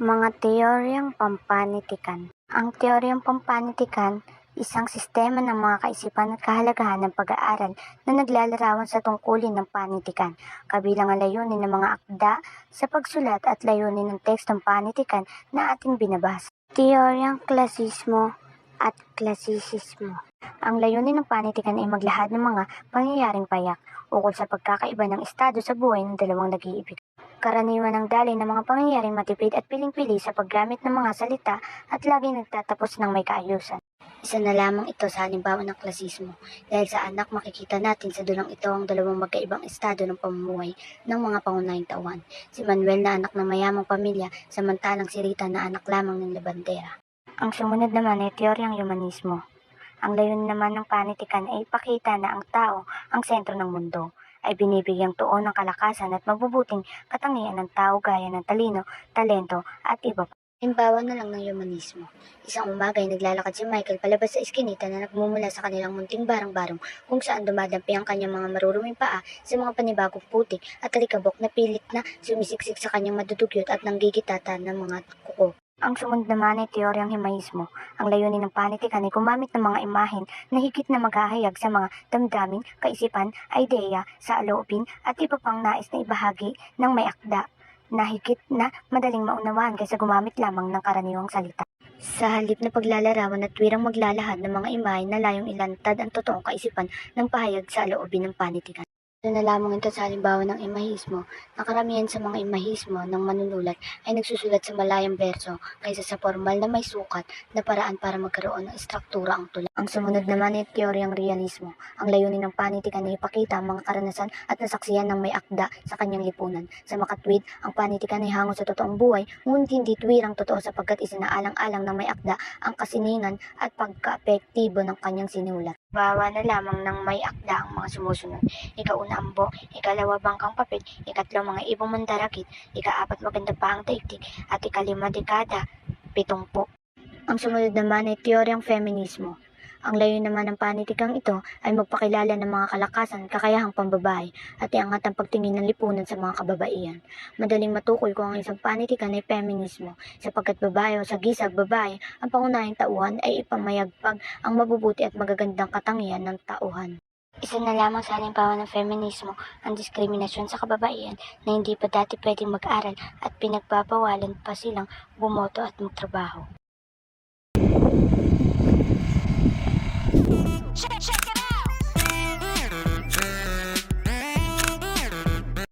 Mga teoryang pampanitikan Ang teoryang pampanitikan, isang sistema ng mga kaisipan at kahalagahan ng pag-aaral na naglalarawan sa tungkulin ng panitikan, kabilang ang layunin ng mga akda sa pagsulat at layunin ng tekstong panitikan na ating binabasa. Teoryang klasismo at klasisismo. Ang layunin ng panitikan ay maglahad ng mga pangyayaring payak ukol sa pagkakaiba ng estado sa buhay ng dalawang nag-iibig. Karaniwan ang dali ng mga pangyayaring matipid at piling-pili sa paggamit ng mga salita at laging nagtatapos ng may kaayusan. Isa na lamang ito sa halimbawa ng klasismo dahil sa anak makikita natin sa dulang ito ang dalawang magkaibang estado ng pamumuhay ng mga pangunahing tawan. Si Manuel na anak ng mayamang pamilya samantalang si Rita na anak lamang ng labandera. Ang sumunod naman ay teoryang humanismo. Ang layunin naman ng panitikan ay ipakita na ang tao ang sentro ng mundo ay binibigyang tuon ng kalakasan at mabubuting katangian ng tao gaya ng talino, talento at iba pa. Himbawa na lang ng humanismo. Isang umaga ay naglalakad si Michael palabas sa iskinita na nagmumula sa kanilang munting barang-barong kung saan dumadampi ang kanyang mga maruruming paa sa mga panibagong putik at alikabok na pilit na sumisiksik sa kanyang madudugyot at nanggigitata ng mga kuko. Ang sumunod naman ay teoryang himaismo. Ang layunin ng panitikan ay gumamit ng mga imahen na higit na maghahayag sa mga damdamin, kaisipan, ideya, sa aloobin at iba pang nais na ibahagi ng may akda na higit na madaling maunawaan kaysa gumamit lamang ng karaniwang salita. Sa halip na paglalarawan at wirang maglalahad ng mga imahe na layong ilantad ang totoong kaisipan ng pahayag sa aloobin ng panitikan. Ito na lamang ito sa halimbawa ng imahismo na karamihan sa mga imahismo ng manunulat ay nagsusulat sa malayang berso kaysa sa formal na may sukat na paraan para magkaroon ng istruktura ang tula. Ang sumunod naman ay teoryang realismo. Ang layunin ng panitikan ay ipakita ang mga karanasan at nasaksiyan ng may akda sa kanyang lipunan. Sa makatwid, ang panitikan ay hango sa totoong buhay, ngunit hindi tuwirang totoo sapagkat isinaalang-alang ng may akda ang kasiningan at pagka-epektibo ng kanyang sinulat. Bawa na lamang ng may akda ang mga sumusunod. Ikauna ambo, ikalawa bangkang papel, ikatlo mga ibong mandarakit, ikaapat maganda pa ang daigdig, at ikalima dekada, pitumpo. Ang sumunod naman ay teoryang feminismo. Ang layo naman ng panitikang ito ay magpakilala ng mga kalakasan kakayahang pambabae at iangat ang pagtingin ng lipunan sa mga kababaihan. Madaling matukoy kung ang isang panitikan ay feminismo sapagkat babae o sa gisag babae ang pangunahing tauhan ay ipamayagpag ang mabubuti at magagandang katangian ng tauhan. Isa na lamang sa halimbawa ng feminismo ang diskriminasyon sa kababaihan na hindi pa dati pwedeng mag-aral at pinagbabawalan pa silang bumoto at magtrabaho. Check check.